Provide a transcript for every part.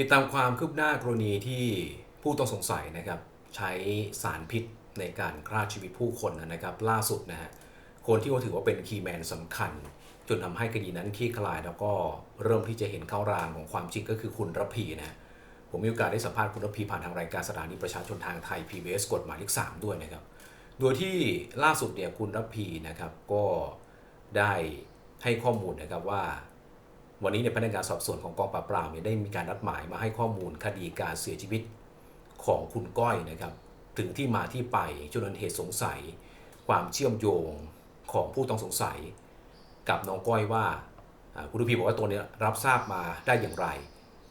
ติดตามความคืบหน้ากรณีที่ผู้ต้องสงสัยนะครับ ใช้สารพิษในการฆ่าชีวิตผู้คนนะครับ ล่าสุดนะฮะคนที่เขาถือว่าเป็นคีย์แมนสำคัญ จนทำให้คดีนั้นคลี่คลายแล้วก็เริ่มที่จะเห็นเข้ารางของความจริงก็คือคุณระพีนะผมมีโอกาสได้สัมภาษณ์คุณระพีผ่านทางรายการสถานีประชาชนทางไทย PBS กฎหมายเลข3ด้วยนะครับ โดยที่ล่าสุดเนี่ยคุณระพีนะครับก็ได้ให้ข้อมูลนะครับว่า วันนี้ในยพนักงานสอบสวนของกองปราบปรามเนี่ยได้มีการนัดหมายมาให้ข้อมูลคดีการเสียชีวิตของคุณก้อยนะครับ ถึงที่มาที่ไปจนนเหตุสงสัย ความเชื่อมโยงของผู้ต้องสงสัย กับน้องก้อยว่าคุณรุพีบอกว่าตัวนี้รับทราบมาได้อย่างไร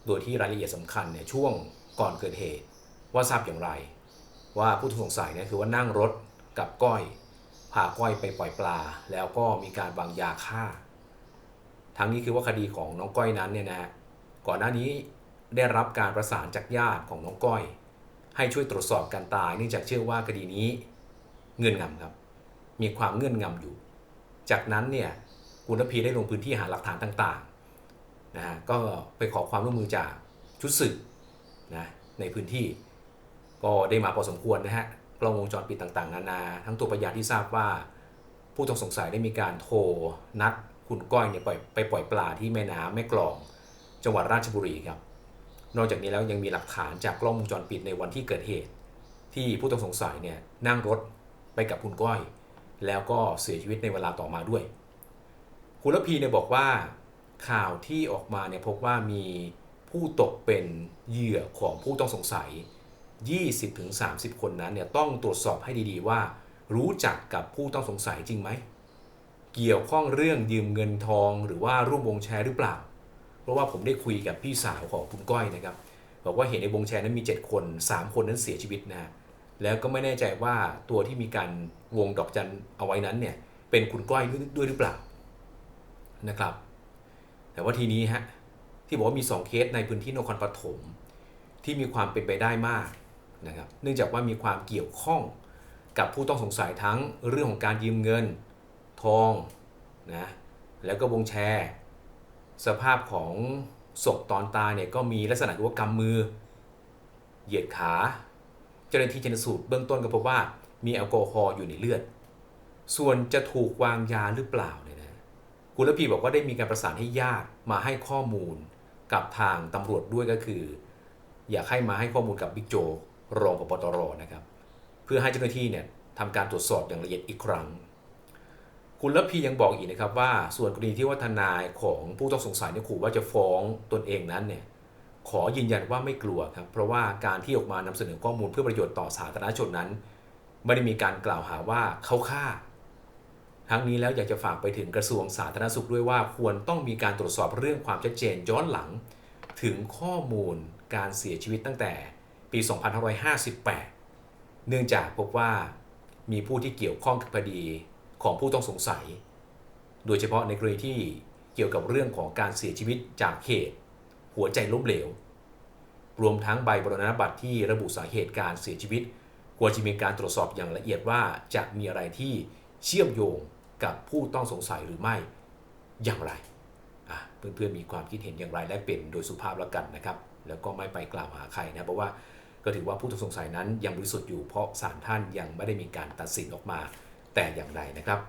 โดยที่รายละเอียดสำคัญเนี่ยช่วงก่อนเกิดเหตุว่าทราบอย่างไร ว่าผู้ต้องสงสัยเนี่ยคือว่านั่งรถกับก้อยพาก้อยไปปล่อยปลา แล้วก็มีการวางยาฆ่า ทั้งนี้คือว่าคดีของน้องก้อยนั้นเนี่ยนะฮะก่อนหน้านี้ได้รับการประสานจากญาติของน้องก้อย ให้ช่วยตรวจสอบการตายเนื่องจากเชื่อว่าคดีนี้เงื่อนงำครับ มีความเงื่อนงำอยู่ จากนั้นเนี่ยคุณรพีได้ลงพื้นที่หาหลักฐานต่างๆนะฮะก็ไปขอความร่วมมือจากชุดสืบนะในพื้นที่ ก็ได้มาพอสมควรนะฮะกล้องวงจรปิดต่างๆนานา ทั้งตัวพยานที่ทราบว่า ผู้ต้องสงสัยได้มีการโทรนัด คุณก้อยเนี่ยไปไปปล่อยปลาที่แม่น้ำแม่กลอง จังหวัดราชบุรีครับ นอกจากนี้แล้วยังมีหลักฐานจากกล้องวงจรปิดในวันที่เกิดเหตุ ที่ผู้ต้องสงสัยเนี่ยนั่งรถไปกับคุณก้อย แล้วก็เสียชีวิตในเวลาต่อมาด้วย คุณระพีเนี่ยบอกว่าข่าวที่ออกมาเนี่ยพบว่ามีผู้ตกเป็นเหยื่อของผู้ต้องสงสัย 20-30 คนนั้นเนี่ยต้องตรวจสอบให้ดีๆว่า รู้จักกับผู้ต้องสงสัยจริงไหม เกี่ยวข้องเรื่องยืมเงินทองหรือว่าร่วมวงแชร์หรือเปล่า เพราะว่าผมได้คุยกับพี่สาวของคุณก้อยนะครับบอกว่าเห็นในวงแชร์นั้นมี 7 คน 3 คนนั้นเสียชีวิตนะแล้วก็ไม่แน่ใจว่าตัวที่มีการวงดอกจันเอาไว้นั้นเนี่ยเป็นคุณก้อยด้วยหรือเปล่านะครับ แต่ว่าทีนี้ฮะที่บอกว่ามี 2 เคสในพื้นที่นครปฐมที่มีความเป็นไปได้มากนะครับ เนื่องจากว่ามีความเกี่ยวข้องกับผู้ต้องสงสัยทั้งเรื่องของการยืมเงิน ทองนะแล้วก็วงแชร์ สภาพของศพตอนตายเนี่ยก็มีลักษณะที่ว่ากำมือ เหยียดขา เจ้าหน้าที่ชันสูตรเบื้องต้นก็พบว่ามีแอลกอฮอล์อยู่ในเลือด ส่วนจะถูกวางยาหรือเปล่าเนี่ยนะคุณระพีบอกว่าได้มีการประสานให้ญาติมาให้ข้อมูลกับทางตำรวจด้วยก็คือ อยากให้มาให้ข้อมูลกับบิ๊กโจรองพบตรนะครับ เพื่อให้เจ้าหน้าที่เนี่ยทำการตรวจสอบอย่างละเอียดอีกครั้ง คุณระพียังบอกอีกนะครับว่าส่วนกรณีที่ว่าทนายของผู้ต้องสงสัยเนี่ยขู่ว่าจะฟ้องตนเองนั้นเนี่ยขอยืนยันว่าไม่กลัวครับเพราะว่าการที่ออกมานำเสนอข้อมูลเพื่อประโยชน์ต่อสาธารณชนนั้น ไม่ได้มีการกล่าวหาว่าเขาฆ่า ทั้งนี้แล้วอยากจะฝากไปถึงกระทรวงสาธารณสุขด้วยว่าควรต้องมีการตรวจสอบเรื่องความชัดเจนย้อนหลัง ถึงข้อมูลการเสียชีวิตตั้งแต่ปี 2558 เนื่องจากพบว่ามีผู้ที่เกี่ยวข้องกับคดี ของผู้ต้องสงสัย โดยเฉพาะในกรณีที่เกี่ยวกับเรื่องของการเสียชีวิตจากเหตุ หัวใจล้มเหลว รวมทั้งใบบรณบัตรที่ระบุสาเหตุการเสียชีวิต ควรจะมีการตรวจสอบอย่างละเอียดว่าจะมีอะไรที่เชื่อมโยงกับผู้ต้องสงสัยหรือไม่อย่างไรอะเพื่อนๆมีความคิดเห็นอย่างไรและเป็นโดยสุภาพแล้วกันนะครับ แล้วก็ไม่ไปกล่าวหาใครนะเพราะว่าก็ถือว่าผู้ต้องสงสัยนั้นยังบริสุทธิ์อยู่เพราะศาลท่านยังไม่ได้มีการตัดสินออกมา แต่อย่างใดนะครับ